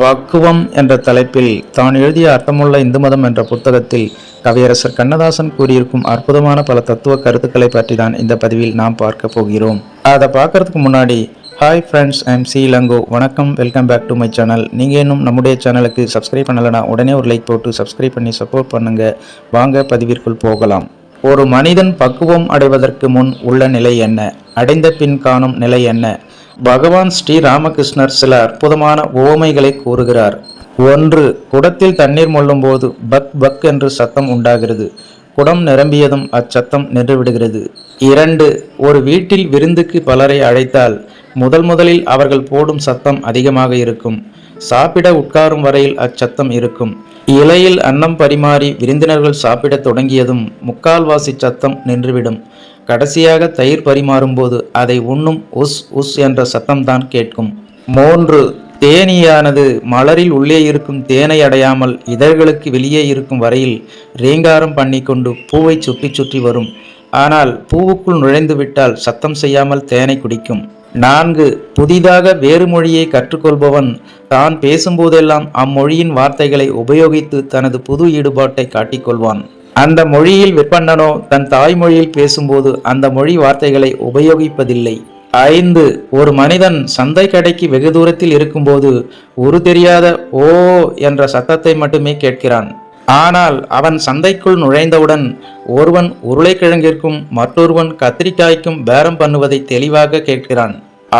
பக்குவம் என்ற தலைப்பில் தான் எழுதிய அர்த்தமுள்ள இந்து மதம் என்ற புத்தகத்தில் கவியரசர் கண்ணதாசன் கூறியிருக்கும் அற்புதமான பல தத்துவ கருத்துக்களை பற்றி தான் இந்த பதிவில் நாம் பார்க்க போகிறோம். அதை பார்க்கறதுக்கு முன்னாடி ஹாய் ஃப்ரெண்ட்ஸ் ஐம் சி லங்கோ வணக்கம் welcome back to my channel நீங்கள் இன்னும் நம்முடைய சேனலுக்கு சப்ஸ்கிரைப் பண்ணலைன்னா உடனே ஒரு லைக் போட்டு சப்ஸ்கிரைப் பண்ணி சப்போர்ட் பண்ணுங்க. வாங்க பதிவிற்குள் போகலாம். ஒரு மனிதன் பக்குவம் அடைவதற்கு முன் உள்ள நிலை என்ன? அடைந்த பின் காணும் நிலை என்ன? பகவான் ஸ்ரீ ராமகிருஷ்ணர் சில அற்புதமான உவமைகளை கூறுகிறார். ஒன்று குடத்தில் தண்ணீர் மொள்ளும்போது பக் பக் என்று சத்தம் உண்டாகிறது. குடம் நிரம்பியதும் அச்சத்தம் நின்றுவிடுகிறது. இரண்டு ஒரு வீட்டில் விருந்துக்கு பலரை அழைத்தால் முதல் முதலில் அவர்கள் போடும் சத்தம் அதிகமாக இருக்கும். சாப்பிட உட்காரும் வரையில் அச்சத்தம் இருக்கும். இலையில் அன்னம் பரிமாறி விருந்தினர்கள் சாப்பிடத் தொடங்கியதும் முக்கால்வாசி சத்தம் நின்றுவிடும். கடைசியாக தயிர் பரிமாறும்போது அதை உண்ணும் உஸ் உஸ் என்ற சத்தம்தான் கேட்கும். மூன்று தேனீயானது மலரில் உள்ளே இருக்கும் தேனை அடையாமல் இதழ்களுக்கு வெளியே இருக்கும் வரையில் ரீங்காரம் பண்ணிக்கொண்டு பூவை சுற்றி சுற்றி வரும். ஆனால் பூவுக்குள் நுழைந்து விட்டால் சத்தம் செய்யாமல் தேனை குடிக்கும். நான்கு புதிதாக வேறு மொழியை கற்றுக்கொள்பவன் தான் பேசும்போதெல்லாம் அம்மொழியின் வார்த்தைகளை உபயோகித்து தனது புது ஈடுபாட்டை காட்டிக்கொள்வான். அந்த மொழியில் விற்பன்னனோ தன் தாய்மொழியில் பேசும்போது அந்த மொழி வார்த்தைகளை உபயோகிப்பதில்லை. ஐந்து ஒரு மனிதன் சந்தை கடைக்கு வெகு தூரத்தில் இருக்கும்போது ஒரு தெரியாத ஓ என்ற சத்தத்தை மட்டுமே கேட்கிறான். ஆனால் அவன் சந்தைக்குள் நுழைந்தவுடன் ஒருவன் உருளைக்கிழங்கிற்கும் மற்றொருவன் கத்திரிக்காய்க்கும் பேரம் பண்ணுவதை தெளிவாக கேட்கிறான்.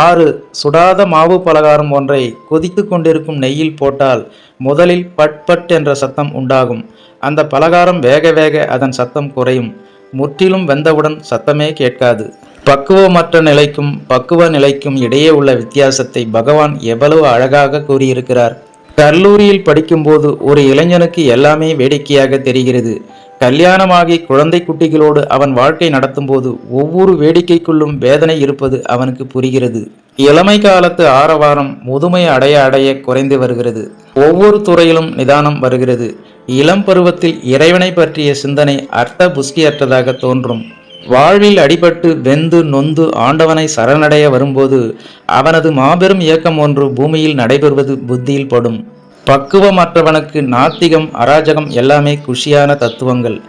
ஆறு சுடாத மாவு பலகாரம் ஒன்றை கொதித்து கொண்டிருக்கும் நெய்யில் போட்டால் முதலில் பட் பட் என்ற சத்தம் உண்டாகும். அந்த பலகாரம் வேக வேக அதன் சத்தம் குறையும். முற்றிலும் வெந்தவுடன் சத்தமே கேட்காது. பக்குவமற்ற நிலைக்கும் பக்குவ நிலைக்கும் இடையே உள்ள வித்தியாசத்தை பகவான் எவ்வளவு அழகாக கூறியிருக்கிறார். கல்லூரியில் படிக்கும்போது ஒரு இளைஞனுக்கு எல்லாமே வேடிக்கையாக தெரிகிறது. கல்யாணமாகி குழந்தை குட்டிகளோடு அவன் வாழ்க்கை நடத்தும்போது ஒவ்வொரு வேடிக்கைக்குள்ளும் வேதனை இருப்பது அவனுக்கு புரிகிறது. இளமை காலத்து ஆரவாரம் முதுமை அடைய அடைய குறைந்து வருகிறது. ஒவ்வொரு துறையிலும் நிதானம் வருகிறது. இளம் பருவத்தில் இறைவனை பற்றிய சிந்தனை அர்த்த புஷ்டியற்றதாக தோன்றும். வாழ்வில் அடிபட்டு வெந்து நொந்து ஆண்டவனை சரணடைய வரும்போது அவனது மாபெரும் இயக்கம் ஒன்று பூமியில் நடைபெறுவது புத்தியில் படும். பக்குவமற்றவனுக்கு நாத்திகம் அராஜகம் எல்லாமே குஷியான தத்துவங்கள்.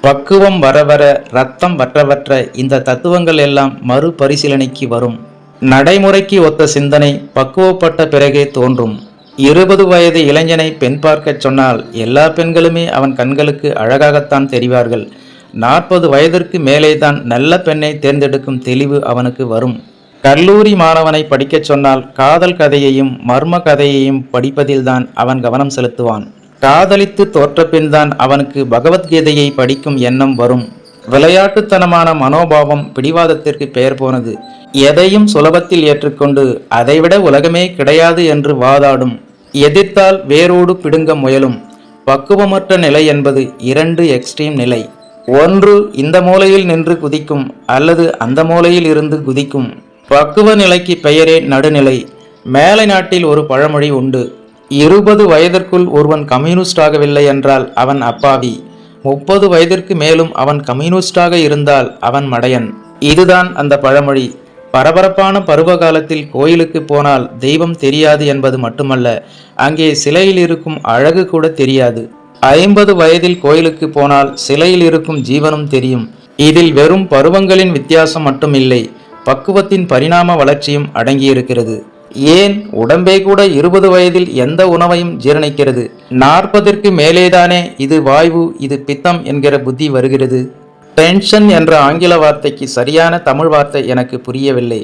பக்குவம் வர வர ரத்தம் வற்றவற்ற இந்த தத்துவங்கள் எல்லாம் மறுபரிசீலனைக்கு வரும். நடைமுறைக்கு ஒத்த சிந்தனை பக்குவப்பட்ட பிறகே தோன்றும். இருபது வயது இளைஞனை பெண் பார்க்கச் சொன்னால் எல்லா பெண்களுமே அவன் கண்களுக்கு அழகாகத்தான் தெரிவார்கள். நாற்பது வயதிற்கு மேலேதான் நல்ல பெண்ணை தேர்ந்தெடுக்கும் தெளிவு அவனுக்கு வரும். கல்லூரி மாணவனை படிக்கச் சொன்னால் காதல் கதையையும் மர்ம கதையையும் படிப்பதில்தான் அவன் கவனம் செலுத்துவான். காதலித்து தோற்றபின் தான் அவனுக்கு பகவத்கீதையை படிக்கும் எண்ணம் வரும். விளையாட்டுத்தனமான மனோபாவம் பிடிவாதத்திற்கு பெயர் போனது. எதையும் சுலபத்தில் ஏற்றுக்கொண்டு அதைவிட உலகமே கிடையாது என்று வாதாடும். எதிர்த்தால் வேரோடு பிடுங்க முயலும். பக்குவமற்ற நிலை என்பது இரண்டு எக்ஸ்ட்ரீம் நிலை. ஒன்று இந்த மூலையில் நின்று குதிக்கும் அல்லது அந்த மூலையில் இருந்து குதிக்கும். பக்குவ நிலைக்கு பெயரே நடுநிலை. மேலை நாட்டில் ஒரு பழமொழி உண்டு. இருபது வயதிற்குள் ஒருவன் கம்யூனிஸ்ட் ஆகவில்லை என்றால் அவன் அப்பாவி. முப்பது வயதிற்கு மேலும் அவன் கம்யூனிஸ்டாக இருந்தால் அவன் மடையன். இதுதான் அந்த பழமொழி. பரபரப்பான பருவ காலத்தில் கோயிலுக்கு போனால் தெய்வம் தெரியாது என்பது மட்டுமல்ல அங்கே சிலையில் இருக்கும் அழகு கூட தெரியாது. ஐம்பது வயதில் கோயிலுக்கு போனால் சிலையில் இருக்கும் ஜீவனும் தெரியும். இதில் வெறும் பருவங்களின் வித்தியாசம் மட்டுமில்லை பக்குவத்தின் பரிணாம வளர்ச்சியும் அடங்கியிருக்கிறது. ஏன்? உடம்பே கூட இருபது வயதில் எந்த உணவையும் ஜீரணிக்கிறது. நாற்பதற்கு மேலேதானே இது வாய்வு இது பித்தம் என்கிற புத்தி வருகிறது. பென்ஷன் என்ற ஆங்கில வார்த்தைக்கு சரியான தமிழ் வார்த்தை எனக்கு புரியவில்லை.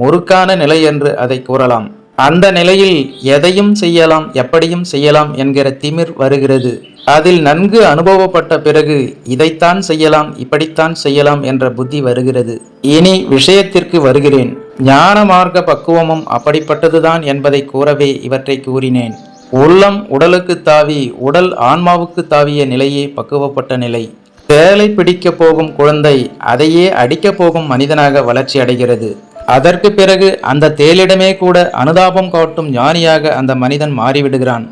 முறுக்கான நிலை என்று அதை கூறலாம். அந்த நிலையில் எதையும் செய்யலாம் எப்படியும் செய்யலாம் என்கிற திமிர் வருகிறது. அதில் நன்கு அனுபவப்பட்ட பிறகு இதைத்தான் செய்யலாம் இப்படித்தான் செய்யலாம் என்ற புத்தி வருகிறது. இனி விஷயத்திற்கு வருகிறேன். ஞான மார்க்க பக்குவமும் அப்படிப்பட்டதுதான் என்பதை கூறவே இவற்றை கூறினேன். உள்ளம் உடலுக்கு தாவி உடல் ஆன்மாவுக்கு தாவிய நிலையே பக்குவப்பட்ட நிலை. தேலை பிடிக்கப் போகும் குழந்தை அதையே அடிக்கப் போகும் மனிதனாக வளர்ச்சி அடைகிறது. அதற்கு பிறகு அந்த தேலிடமே கூட அனுதாபம் காட்டும் ஞானியாக அந்த மனிதன் மாறிவிடுகிறான்.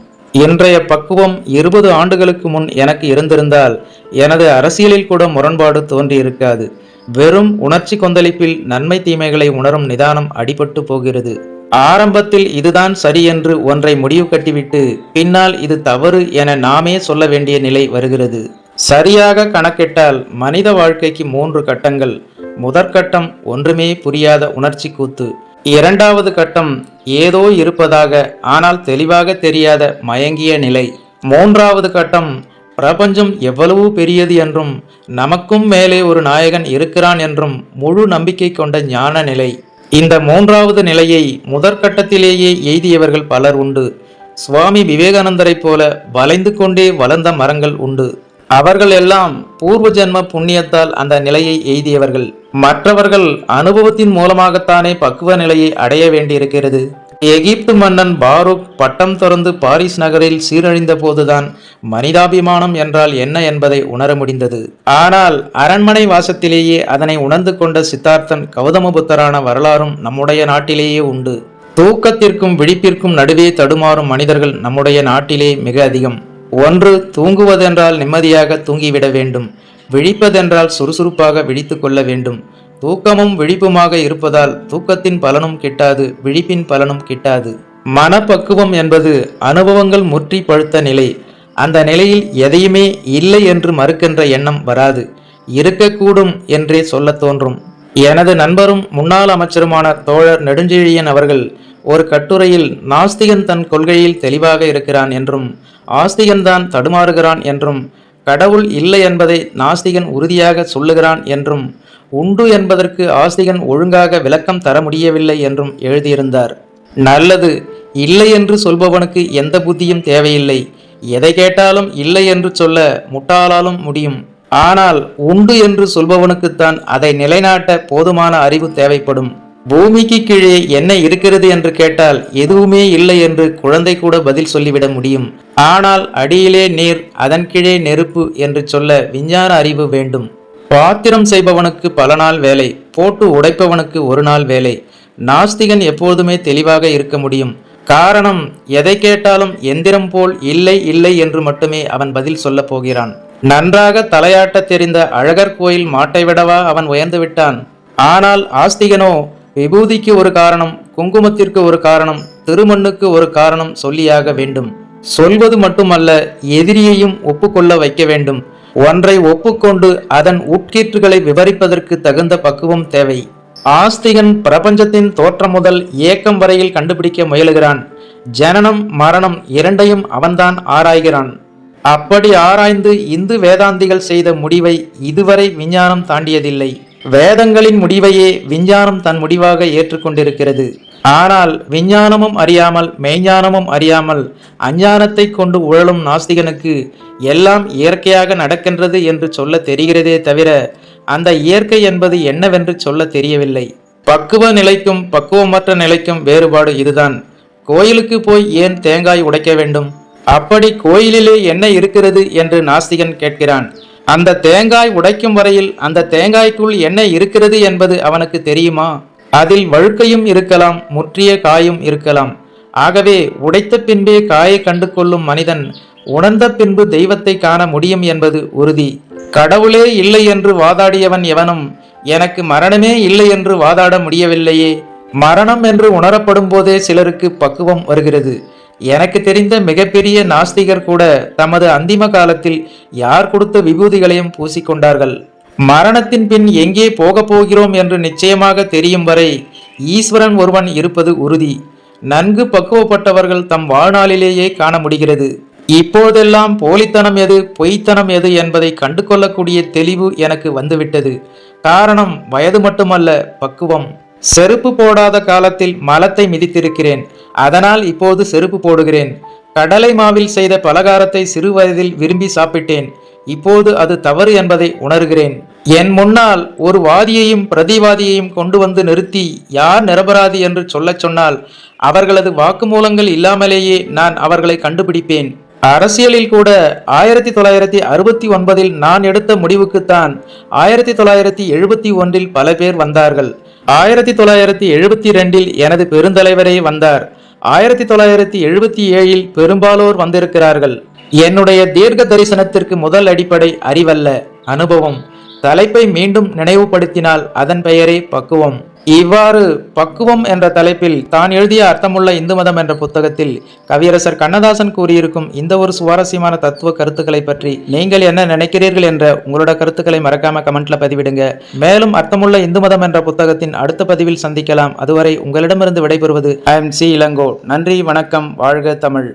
இன்றைய பக்குவம் இருபது ஆண்டுகளுக்கு முன் எனக்கு இருந்திருந்தால் எனது அரசியலில் கூட முரண்பாடு தோன்றியிருக்காது. வெறும் உணர்ச்சி கொந்தளிப்பில் நன்மை தீமைகளை உணரும் நிதானம் அடிபட்டு போகிறது. ஆரம்பத்தில் இதுதான் சரி என்று ஒன்றை முடிவு கட்டிவிட்டு பின்னால் இது தவறு என நாமே சொல்ல வேண்டிய நிலை வருகிறது. சரியாக கணக்கிட்டால் மனித வாழ்க்கைக்கு மூன்று கட்டங்கள். முதற்கட்டம் ஒன்றுமே புரியாத உணர்ச்சி கூத்து. இரண்டாவது கட்டம் ஏதோ இருப்பதாக ஆனால் தெளிவாக தெரியாத மயங்கிய நிலை. மூன்றாவது கட்டம் பிரபஞ்சம் எவ்வளவு பெரியது என்றும் நமக்கும் மேலே ஒரு நாயகன் இருக்கிறான் என்றும் முழு நம்பிக்கை கொண்ட ஞான நிலை. இந்த மூன்றாவது நிலையை முதற்கட்டத்திலேயே எய்தியவர்கள் பலர் உண்டு. சுவாமி விவேகானந்தரைப் போல வளைந்து கொண்டே வளர்ந்த மரங்கள் உண்டு. அவர்கள் எல்லாம் பூர்வ ஜென்ம புண்ணியத்தால் அந்த நிலையை எய்தியவர்கள். மற்றவர்கள் அனுபவத்தின் மூலமாகத்தானே பக்குவ நிலையை அடைய வேண்டியிருக்கிறது. எகிப்து மன்னன் பாரூக் பட்டம் தொடர்ந்து பாரிஸ் நகரில் சீரழிந்த போதுதான் மனிதாபிமானம் என்றால் என்ன என்பதை உணர முடிந்தது. ஆனால் அரண்மனை வாசத்திலேயே அதனை உணர்ந்து கொண்ட சித்தார்த்தன் கௌதம புத்தரான வரலாறும் நம்முடைய நாட்டிலேயே உண்டு. தூக்கத்திற்கும் விழிப்பிற்கும் நடுவே தடுமாறும் மனிதர்கள் நம்முடைய நாட்டிலே மிக அதிகம். ஒன்று தூங்குவதென்றால் நிம்மதியாக தூங்கிவிட வேண்டும் விழிப்பதென்றால் சுறுசுறுப்பாக விழித்து கொள்ள வேண்டும். தூக்கமும் விழிப்புமாக இருப்பதால் தூக்கத்தின் பலனும் கிட்டாது விழிப்பின் பலனும் கிட்டாது. மனப்பக்குவம் என்பது அனுபவங்கள் முற்றி பழுத்த நிலை. அந்த நிலையில் எதையுமே இல்லை என்று மறுக்கின்ற எண்ணம் வராது. இருக்கக்கூடும் என்றே சொல்லத் தோன்றும். எனது நண்பரும் முன்னாள் அமைச்சருமான தோழர் நெடுஞ்செழியன் அவர்கள் ஒரு கட்டுரையில் நாஸ்திகன் தன் கொள்கையில் தெளிவாக இருக்கிறான் என்றும் ஆஸ்திகன்தான் தடுமாறுகிறான் என்றும் கடவுள் இல்லை என்பதை நாஸ்திகன் உறுதியாக சொல்லுகிறான் என்றும் உண்டு என்பதற்கு ஆஸ்திகன் ஒழுங்காக விளக்கம் தர முடியவில்லை என்றும் எழுதியிருந்தார். நல்லது இல்லை என்று சொல்பவனுக்கு எந்த புத்தியும் தேவையில்லை. எதை கேட்டாலும் இல்லை என்று சொல்ல முட்டாளாலும் முடியும். ஆனால் உண்டு என்று சொல்பவனுக்குத்தான் அதை நிலைநாட்ட போதுமான அறிவு தேவைப்படும். பூமிக்கு கீழே என்ன இருக்கிறது என்று கேட்டால் எதுவுமே இல்லை என்று குழந்தை கூட பதில் சொல்லிவிட முடியும். ஆனால் அடியிலே நீர் அதன் கீழே நெருப்பு என்று சொல்ல விஞ்ஞான அறிவு வேண்டும். பாத்திரம் செய்பவனுக்கு பல நாள் வேலை போட்டு உடைப்பவனுக்கு ஒரு நாள் வேலை. நாஸ்திகன் எப்போதுமே தெளிவாக இருக்க முடியும். காரணம் எதை கேட்டாலும் எந்திரம் போல் இல்லை இல்லை என்று மட்டுமே அவன் பதில் சொல்லப் போகிறான். நன்றாக தலையாட்ட தெரிந்த அழகர் கோயில் மாட்டை விடவா அவன் உயர்ந்து விட்டான். ஆனால் ஆஸ்திகனோ விபூதிக்கு ஒரு காரணம் குங்குமத்திற்கு ஒரு காரணம் திருமண்ணுக்கு ஒரு காரணம் சொல்லியாக வேண்டும். சொல்வது மட்டுமல்ல எதிரியையும் ஒப்புக்கொள்ள வைக்க வேண்டும். ஒன்றை ஒப்புக்கொண்டு அதன் உட்கீற்றுகளை விவரிப்பதற்கு தகுந்த பக்குவம் தேவை. ஆஸ்திகன் பிரபஞ்சத்தின் தோற்றம் முதல் ஏக்கம் வரையில் கண்டுபிடிக்க முயலுகிறான். ஜனனம் மரணம் இரண்டையும் அவன்தான் ஆராய்கிறான். அப்படி ஆராய்ந்து இந்து வேதாந்திகள் செய்த முடிவை இதுவரை விஞ்ஞானம் தாண்டியதில்லை. வேதங்களின் முடிவையே விஞ்ஞானம் தன் முடிவாக ஏற்றுக்கொண்டிருக்கிறது. ஆனால் விஞ்ஞானமும் அறியாமல் மெய்ஞானமும் அறியாமல் அஞ்ஞானத்தை கொண்டு உழலும் நாஸ்திகனுக்கு எல்லாம் இயற்கையாக நடக்கின்றது என்று சொல்ல தெரிகிறதே தவிர அந்த இயற்கை என்பது என்னவென்று சொல்ல தெரியவில்லை. பக்குவ நிலைக்கும் பக்குவமற்ற நிலைக்கும் வேறுபாடு இதுதான். கோயிலுக்கு போய் ஏன் தேங்காய் உடைக்க வேண்டும்? அப்படி கோயிலிலே என்ன இருக்கிறது என்று நாஸ்திகன் கேட்கிறான். அந்த தேங்காய் உடைக்கும் வரையில் அந்த தேங்காய்க்குள் என்ன இருக்கிறது என்பது அவனுக்கு தெரியுமா? அதில் வழுக்கையும் இருக்கலாம் முற்றிய காயும் இருக்கலாம். ஆகவே உடைத்த பின்பே காயை கண்டு கொள்ளும் மனிதன் உணர்ந்த பின்பு தெய்வத்தை காண முடியும் என்பது உறுதி. கடவுளே இல்லை என்று வாதாடியவன் எவனும் எனக்கு மரணமே இல்லை என்று வாதாட முடியவில்லையே. மரணம் என்று உணரப்படும் போதே சிலருக்கு பக்குவம் வருகிறது. எனக்கு தெரிந்த மிகப்பெரிய நாஸ்திகர் கூட தமது அந்திம காலத்தில் யார் கொடுத்த விபூதிகளையும் பூசிக்கொண்டார்கள். மரணத்தின் பின் எங்கே போகப் போகிறோம் என்று நிச்சயமாக தெரியும் வரை ஈஸ்வரன் ஒருவன் இருப்பது உறுதி. நன்கு பக்குவப்பட்டவர்கள் தம் வாழ்நாளிலேயே காண முடிகிறது. இப்போதெல்லாம் போலித்தனம் எது பொய்த்தனம் எது என்பதை கண்டு கொள்ளக்கூடிய தெளிவு எனக்கு வந்துவிட்டது. காரணம் வயது மட்டுமல்ல பக்குவம். செருப்பு போடாத காலத்தில் மலத்தை மிதித்திருக்கிறேன். அதனால் இப்போது செருப்பு போடுகிறேன். கடலை மாவில் செய்த பலகாரத்தை சிறுவயதில் விரும்பி சாப்பிட்டேன். இப்போது அது தவறு என்பதை உணர்கிறேன். என் முன்னால் ஒரு வாதியையும் பிரதிவாதியையும் கொண்டு வந்து நிறுத்தி யார் நிரபராதி என்று சொல்லச் சொன்னால் அவர்களது வாக்குமூலங்கள் இல்லாமலேயே நான் அவர்களை கண்டுபிடிப்பேன். அரசியலில் கூட ஆயிரத்தி தொள்ளாயிரத்தி அறுபத்தி ஒன்பதில் நான் எடுத்த முடிவுக்குத்தான் ஆயிரத்தி தொள்ளாயிரத்தி எழுபத்தி ஒன்றில் பல பேர் வந்தார்கள். ஆயிரத்தி தொள்ளாயிரத்தி எழுபத்தி ரெண்டில் எனது பெருந்தலைவரே வந்தார். ஆயிரத்தி தொள்ளாயிரத்தி எழுபத்தி ஏழில் பெரும்பாலோர் வந்திருக்கிறார்கள். என்னுடைய தீர்க்க தரிசனத்திற்கு முதல் அடிப்படை அறிவல்ல அனுபவம். தலைப்பை மீண்டும் நினைவுபடுத்தினால் அதன் பெயரே பக்குவம். இவ்வாறு பக்குவம் என்ற தலைப்பில் தான் எழுதிய அர்த்தமுள்ள இந்து மதம் என்ற புத்தகத்தில் கவியரசர் கண்ணதாசன் கூறியிருக்கும் இந்த ஒரு சுவாரஸ்யமான தத்துவ கருத்துக்களை பற்றி நீங்கள் என்ன நினைக்கிறீர்கள் என்ற உங்களோட கருத்துக்களை மறக்காம கமெண்ட்ல பதிவிடுங்க. மேலும் அர்த்தமுள்ள இந்து மதம் என்ற புத்தகத்தின் அடுத்த பதிவில் சந்திக்கலாம். அதுவரை உங்களிடமிருந்து விடைபெறுவது ஐ எம் சி இளங்கோ. நன்றி வணக்கம் வாழ்க தமிழ்.